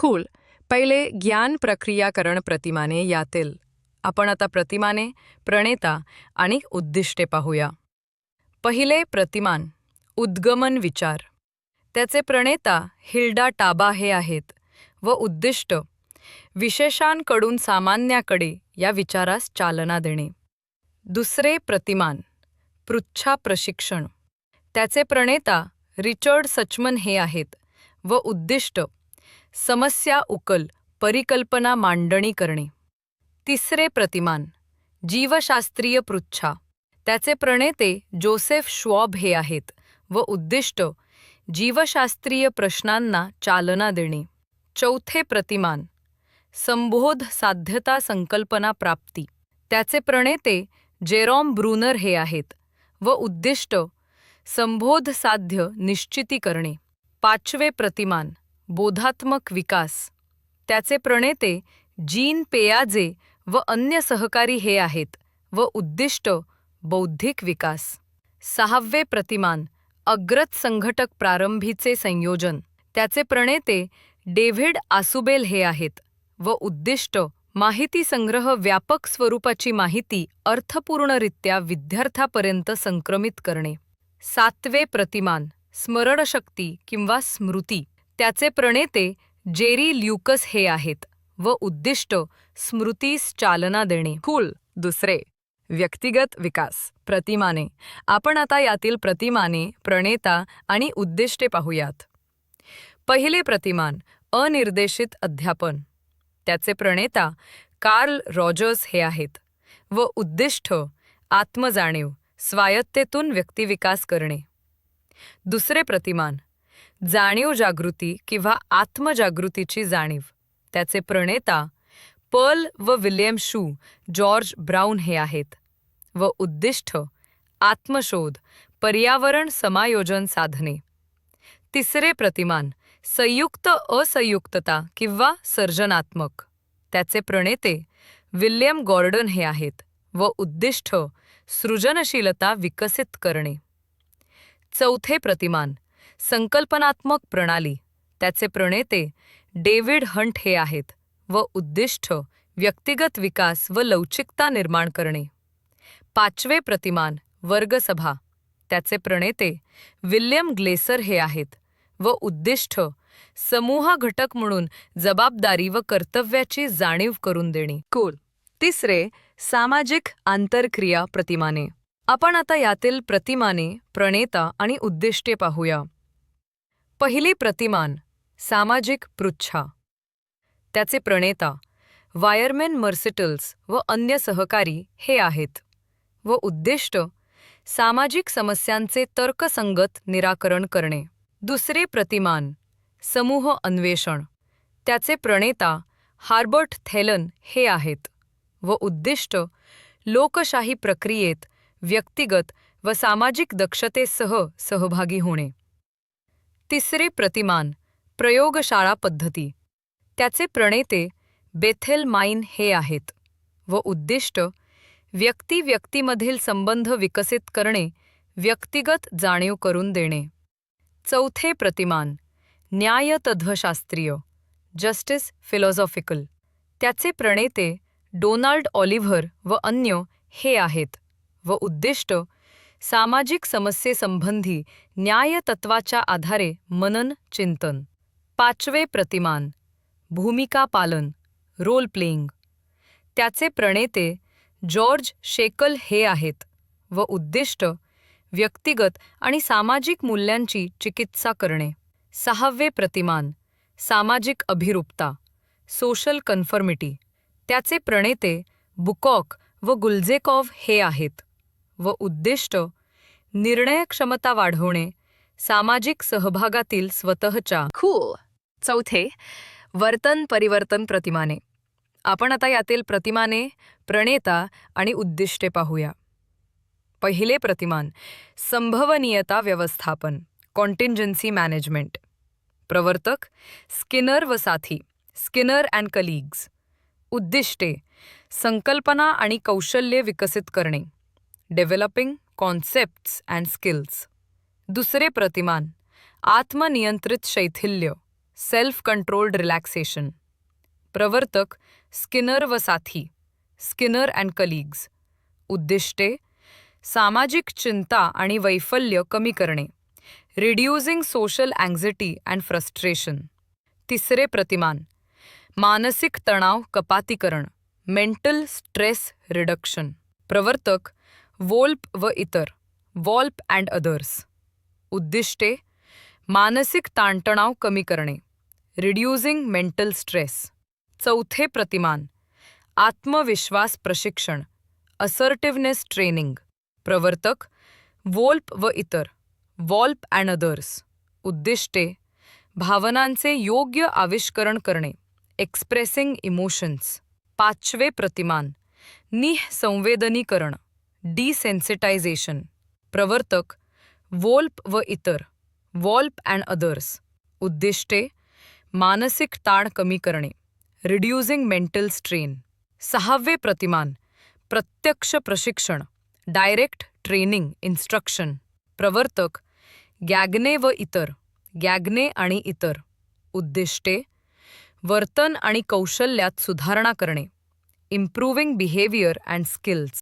School पहिले ज्ञान प्रक्रियाकरण प्रतिमाने यातील. आपण आता प्रतिमाने प्रणेता आणि उद्दिष्टे पाहूया. पहिले प्रतिमान उद्गमन विचार. त्याचे प्रणेता हिल्डा टाबा हे आहेत व उद्दिष्ट विशेषांकडून सामान्याकडे या विचारास चालना देणे. दुसरे प्रतिमान पृच्छा प्रशिक्षण. त्याचे प्रणेता रिचर्ड सचमन हे आहेत व उद्दिष्ट समस्या उकल परिकल्पना मांडणी करणे. तिसरे प्रतिमान जीवशास्त्रीय पृच्छा. त्याचे प्रणेते जोसेफ श्वॉब हे आहेत व उद्दिष्ट जीवशास्त्रीय प्रश्नांना चालना देणे. चौथे प्रतिमान संबोध साध्यता संकल्पना प्राप्ती. त्याचे प्रणेते जेरॉम ब्रूनर हे आहेत व उद्दिष्ट संबोध साध्य निश्चिती करणे. पाचवे प्रतिमान बोधात्मक विकास. त्याचे प्रणेते जीन पेयाजे व अन्य सहकारी हे आहेत व उद्दिष्ट बौद्धिक विकास. सहावे प्रतिमान अग्रत संघटक प्रारंभीचे संयोजन. त्याचे प्रणेते डेव्हिड आसुबेल हे आहेत व उद्दिष्ट माहिती संग्रह व्यापक स्वरूपाची माहिती अर्थपूर्णरित्या विद्यार्थ्यापर्यंत संक्रमित करणे. सातवे प्रतिमान स्मरणशक्ती किंवा स्मृती. त्याचे प्रणेते जेरी ल्युकस हे आहेत व उद्दिष्ट स्मृतीस चालना देणे. खूल दुसरे. व्यक्तिगत विकास. प्रतिमाने. आपण आता यातील प्रतिमाने प्रणेता आणि उद्दिष्टे पाहूयात. पहिले प्रतिमान अनिर्देशित अध्यापन. त्याचे प्रणेता कार्ल रॉजर्स हे आहेत व उद्दिष्ट आत्मजाणीव स्वायत्तेतून व्यक्तिविकास करणे. दुसरे प्रतिमान जाणीव जागृती किंवा आत्मजागृतीची जाणीव. त्याचे प्रणेता पर्ल व विल्यम शू जॉर्ज ब्राऊन हे आहेत व उद्दिष्ट आत्मशोध पर्यावरण समायोजन साधने. तिसरे प्रतिमान संयुक्त असंयुक्तता किंवा सर्जनात्मक. त्याचे प्रणेते विल्यम गॉर्डन हे आहेत व उद्दिष्ट सृजनशीलता विकसित करणे. चौथे प्रतिमान संकल्पनात्मक प्रणाली. त्याचे प्रणेते डेव्हिड हंट हे आहेत व उद्दिष्ट व्यक्तिगत विकास व लवचिकता निर्माण करणे. पाचवे प्रतिमान वर्गसभा. त्याचे प्रणेते विल्यम ग्लेसर हे आहेत व उद्दिष्ट समूह घटक म्हणून जबाबदारी व कर्तव्याची जाणीव करून देणे. कोल तिसरे सामाजिक आंतरक्रिया प्रतिमाने. आपण आता यातील प्रतिमाने प्रणेता आणि उद्दिष्टे पाहूया. पहिले प्रतिमान सामाजिक पृच्छा. त्याचे प्रणेता वायरमॅन मर्सिटल्स व अन्य सहकारी हे आहेत व उद्दिष्ट सामाजिक समस्यांचे तर्कसंगत निराकरण करणे. दुसरे प्रतिमान समूह अन्वेषण. त्याचे प्रणेता हार्बर्ट थेलन हे आहेत व उद्दिष्ट लोकशाही प्रक्रियेत व्यक्तिगत व सामाजिक दक्षतेसह सहभागी होणे. तिसरे प्रतिमान प्रयोगशाळा पद्धती. त्याचे प्रणेते बेथेल माइन हे आहेत व उद्दिष्ट व्यक्ती व्यक्तीमधील संबंध विकसित करणे व्यक्तिगत जाणीव करून देणे. चौथे प्रतिमान न्यायतध्वशास्त्रीय जस्टिस फिलॉसॉफिकल. त्याचे प्रणेते डोनाल्ड ऑलिव्हर व अन्य हे आहेत व उद्दिष्ट सामाजिक समस्येसंबंधी न्यायतत्वाच्या आधारे मनन चिंतन. पाचवे प्रतिमान भूमिका पालन रोल प्लेईंग त्याचे प्रणेते जॉर्ज शेकल हे आहेत व उद्दिष्ट व्यक्तिगत आणि सामाजिक मूल्यांची चिकित्सा करणे. सहावे प्रतिमान सामाजिक अभिरूपता सोशल कन्फर्मिटी त्याचे प्रणेते बुकॉक व गुल्झेकॉव्ह हे आहेत व उद्दिष्ट निर्णयक्षमता वाढवणे सामाजिक सहभागातील स्वतःच्या खूळ चौथे वर्तन परिवर्तन प्रतिमाने. आपण आता यातील प्रतिमाने प्रणेता आणि उद्दिष्टे पाहूया. पहिले प्रतिमान संभवनीयता व्यवस्थापन कॉन्टिंजन्सी मॅनेजमेंट प्रवर्तक स्किनर व साथी स्किनर अँड कलीग्ज. उद्दिष्टे संकल्पना आणि कौशल्ये विकसित करणे. डेव्हलपिंग कॉन्सेप्ट्स अँड स्किल्स दुसरे प्रतिमान आत्मनियंत्रित शैथिल्य सेल्फ कंट्रोल्ड रिलॅक्सेशन प्रवर्तक स्किनर व साथी स्किनर अँड कलीग्ज उद्दिष्टे सामाजिक चिंता आणि वैफल्य कमी करणे. Reducing social anxiety and frustration तिसरे प्रतिमान मानसिक तणाव कपातीकरण मेंटल स्ट्रेस रिडक्शन प्रवर्तक वोल्प व इतर वॉल्प अँड अदर्स. उद्दिष्टे मानसिक ताणतणाव कमी करणे रिड्युसिंग मेंटल स्ट्रेस. चौथे प्रतिमान आत्मविश्वास प्रशिक्षण असर्टिव्हनेस ट्रेनिंग. प्रवर्तक वोल्प व इतर वॉल्प अँड अदर्स. उद्दिष्टे भावनांचे योग्य आविष्करण करणे एक्सप्रेसिंग इमोशन्स. पाचवे प्रतिमान निःसंवेदनीकरण. डिसेन्सिटायझेशन प्रवर्तक वोल्प व इतर वॉल्प अँड अदर्स. उद्दिष्टे मानसिक ताण कमी करणे. Reducing mental strain. सहावे प्रतिमान प्रत्यक्ष प्रशिक्षण. Direct training instruction. प्रवर्तक गॅगने व इतर गॅगने आणि इतर. उद्दिष्टे वर्तन आणि कौशल्यात सुधारणा करणे. Improving behaviour and skills.